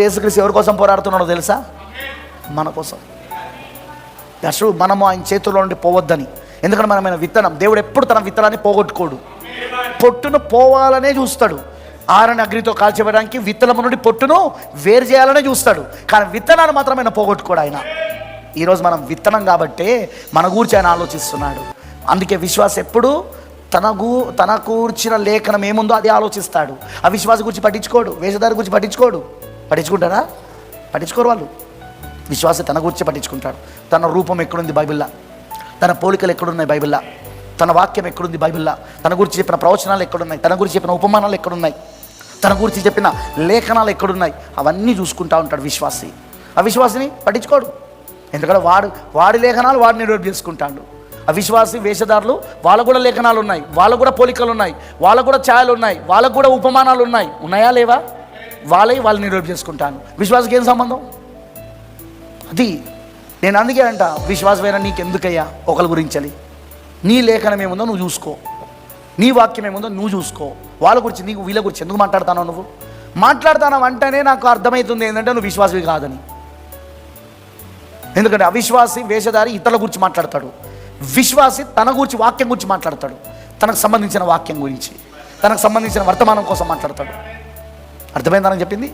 యేసుక్రీస్తు ఎవరి కోసం పోరాడుతున్నాడో తెలుసా? మన కోసం. దశ మనము ఆయన చేతుల్లో నుండి పోవద్దని. ఎందుకంటే మనమైన విత్తనం దేవుడు ఎప్పుడు తన విత్తనాన్ని పోగొట్టుకోడు. పొట్టును పోవాలనే చూస్తాడు. ఆరని అగ్నితో కాల్చివేయడానికి విత్తనం నుండి పొట్టును వేరు చేయాలనే చూస్తాడు. కానీ విత్తనాన్ని మాత్రమే ఆయన పోగొట్టుకోడు ఆయన. ఈరోజు మనం విత్తనం కాబట్టే మన గురించి ఆయన ఆలోచిస్తున్నాడు. అందుకే విశ్వాసం ఎప్పుడు తన గూ తన కూర్చిన లేఖనం ఏముందో అది ఆలోచిస్తాడు. ఆ గురించి పట్టించుకోడు వేషధారి గురించి పట్టించుకోడు. పట్టించుకుంటారా? పట్టించుకోరు వాళ్ళు. విశ్వాస తన గురించి పట్టించుకుంటాడు. తన రూపం ఎక్కడుంది బైబిల్లా? తన పోలికలు ఎక్కడున్నాయి బైబిల్లా? తన వాక్యం ఎక్కడుంది బైబిల్లా? తన గురించి చెప్పిన ప్రవచనాలు ఎక్కడున్నాయి? తన గురించి చెప్పిన ఉపమానాలు ఎక్కడున్నాయి? తన గురించి చెప్పిన లేఖనాలు ఎక్కడున్నాయి? అవన్నీ చూసుకుంటా ఉంటాడు విశ్వాసి. ఆ విశ్వాసిని పట్టించుకోడు. ఎందుకంటే వాడు వాడి లేఖనాలు వాడిని నిర్వహణ చేసుకుంటాడు. అవిశ్వాసి వేషధారులు వాళ్ళకు కూడా లేఖనాలు ఉన్నాయి. వాళ్ళకు కూడా పోలికలు ఉన్నాయి. వాళ్ళకు కూడా ఛాయలు ఉన్నాయి. వాళ్ళకు కూడా ఉపమానాలు ఉన్నాయి. ఉన్నాయా లేవా? వాళ్ళే వాళ్ళని నిర్వహణ చేసుకుంటాను. విశ్వాసకి ఏం సంబంధం? అది నేను అందుకే అంట విశ్వాసమైన నీకు ఎందుకయ్యా ఒకరి గురించని నీ లేఖనం ఏముందో నువ్వు చూసుకో. నీ వాక్యం ఏముందో నువ్వు చూసుకో. వాళ్ళ గురించి నీకు వీళ్ళ గురించి ఎందుకు మాట్లాడతానో నువ్వు? మాట్లాడతాను అంటేనే నాకు అర్థమవుతుంది ఏంటంటే నువ్వు విశ్వాసవి కాదని. ఎందుకంటే అవిశ్వాసి వేషధారి ఇతరుల గురించి మాట్లాడతాడు. విశ్వాసి తన గురించి వాక్యం గురించి మాట్లాడతాడు. తనకు సంబంధించిన వాక్యం గురించి తనకు సంబంధించిన వర్తమానం కోసం మాట్లాడతాడు. అర్థమైందని చెప్పింది?